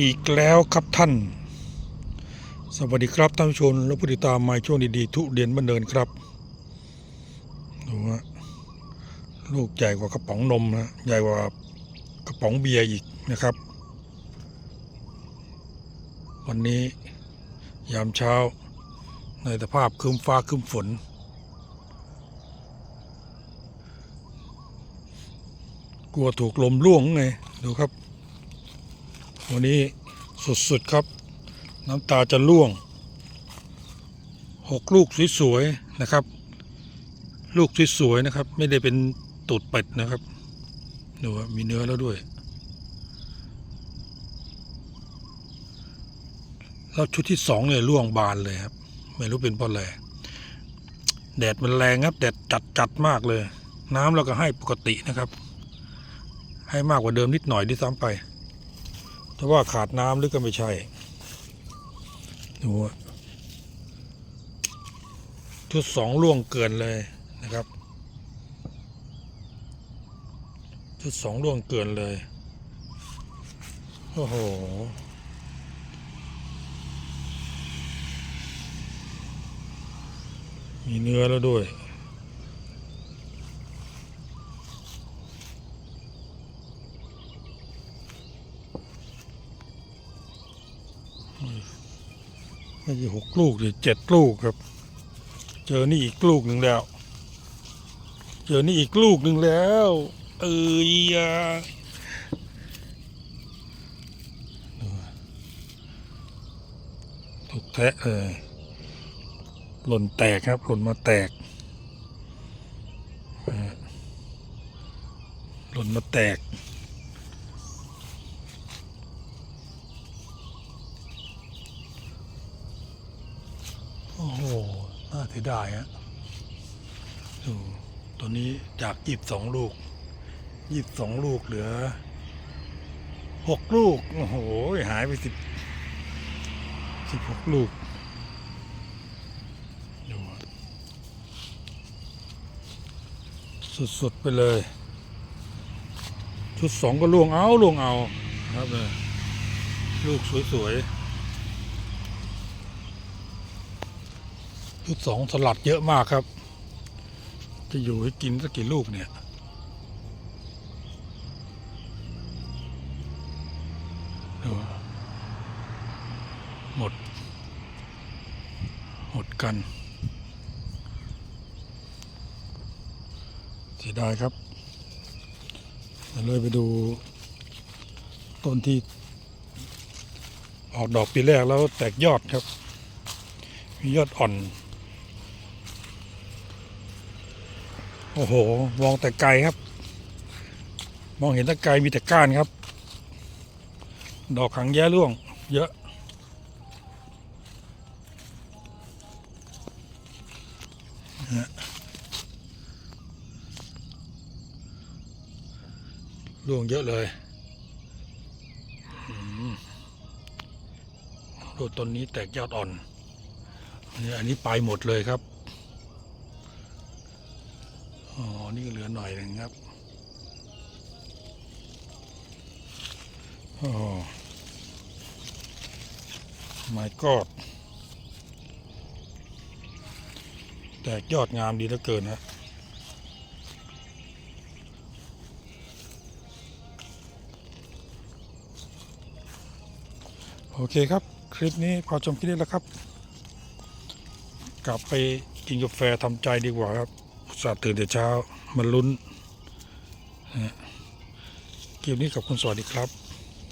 อีกแล้วครับท่าน สวัสดีครับท่านผู้ชมและผู้ติดตามมาช่วงดีๆทุเรียนบันเดินครับดูฮะลูกใหญ่กว่ากระป๋องนมนะใหญ่กว่ากระป๋องเบียร์อีกนะครับ วันนี้ยามเช้าในสภาพครึมฟ้าครึมฝนกลัวถูกลมล่วงไงดูครับ วันนี้สุดๆครับ น้ำตาจะล่วงหกลูกสวยๆนะครับ ลูกสวยๆนะครับ ไม่ได้เป็นตูดเป็ดนะครับดูว่ามีเนื้อแล้วด้วย แล้วชุดที่สองเนี่ยล่วงบานเลยครับ ไม่รู้เป็นเพราะอะไรแดดมันแรงครับ แดดจัดจัดๆมากเลย น้ำเราก็ให้ปกตินะครับ ให้มากกว่าเดิมนิดหน่อยด้วยซ้ำไป แต่ว่าขาดน้ำหรือก็ไม่ใช่ดูชุดสองล่วงเกินเลยนะครับชุดสองล่วงเกินเลย โอ้โหมีเนื้อแล้วด้วย ไม่ใช่หกลูกเลยเจ็ดลูกครับ เจอนี่อีกลูกหนึ่งแล้ว เจอนี่อีกลูกหนึ่งแล้ว เอ้ยอะถูกแทะเลยหล่นแตกครับ หล่นมาแตกหล่นมาแตก โอ้โห น่าเสียดายฮะดูตัวนี้จากยีบสองลูกยีบสองลูกเหลือหกลูก โอ้โห หายไปสิบสิบหกลูกดูสุดๆไปเลย ชุดสองก็ล่วงเอาล่วงเอา ครับเลยลูกสวยๆ ชุดสองสลัดเยอะมากครับ จะอยู่ให้กินสักกี่ลูกเนี่ยหมด หมดกันเสียดายครับเดี๋ยวเลยไปดูต้นที่ ออกดอกปีแรกแล้วแตกยอดครับ มียอดอ่อน โอ้โห มองแต่ไกลครับ มองเห็นแต่ไกลมีแต่ก้านครับ ดอกขังแย่ร่วง เยอะ ร่วงเยอะเลยดูต้นนี้แตกยอดอ่อน อันนี้ไปหมดเลยครับ หน่อยหนึ่งครับ โอ้ไม่กอดแตกยอดงามดีเหลือเกินฮะโอเคครับ คลิปนี้พอชมคลิปนี้แล้วครับ กลับไปกินกาแฟทำใจดีกว่าครับ ส่าห์ตื่นแต่เช้ามันลุ้นนะฮะคลิปนี้ขอบคุณสวัสดีครับ